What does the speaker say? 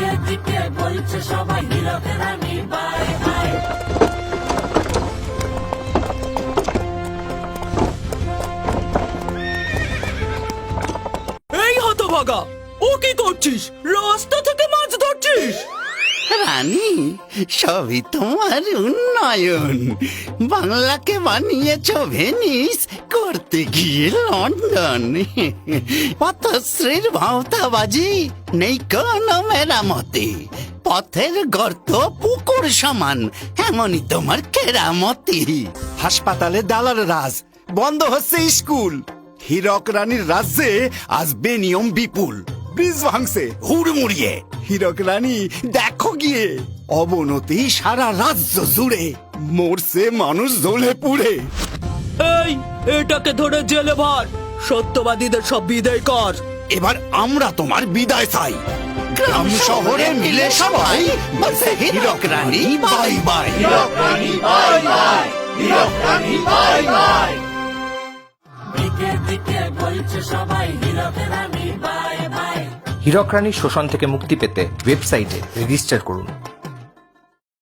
দিকে দিকে বলছে সবাই হীরক রানী বাই বাই। এই হতভাগা ও কি করছিস? রাস্তা থেকে মাছ ধরছিস? রানী সবই তোমার উন্নয়ন। বাংলাকে বানিয়েছ ভেনিস করতে গিয়ে লন্ডন। পথশ্রীর ভাওতাবাজি নেই কোনো মেরামতি। পথের গর্ত পুকুর সমান, এমনই তোমার কেরামতি। হাসপাতালে দালাল রাজ, বন্ধ হচ্ছে স্কুল। হীরক রানীর রাজ্যে আজ বেনিয়ম বিপুল। ব্রিজ ভাঙছে হুড়মুড়িয়ে হীরক রানী, দেখো গিয়ে। অবনতি সারা রাজ্য জুড়ে, মরছে মানুষ জ্বলে পুড়ে। এই এটাকে ধরে জেলে ভর। সত্যবাদীদের সব বিদায় কর। এবার আমরা তোমার বিদায় চাই। গ্রাম শহরে মিলে সবাই বলছে হীরক রানী বাই বাই। দিকে দিকে বলছে সবাই হীরক রানী বাই বাই। হীরক রানীর শোষণ থেকে মুক্তি পেতে ওয়েবসাইটে রেজিস্টার করুন।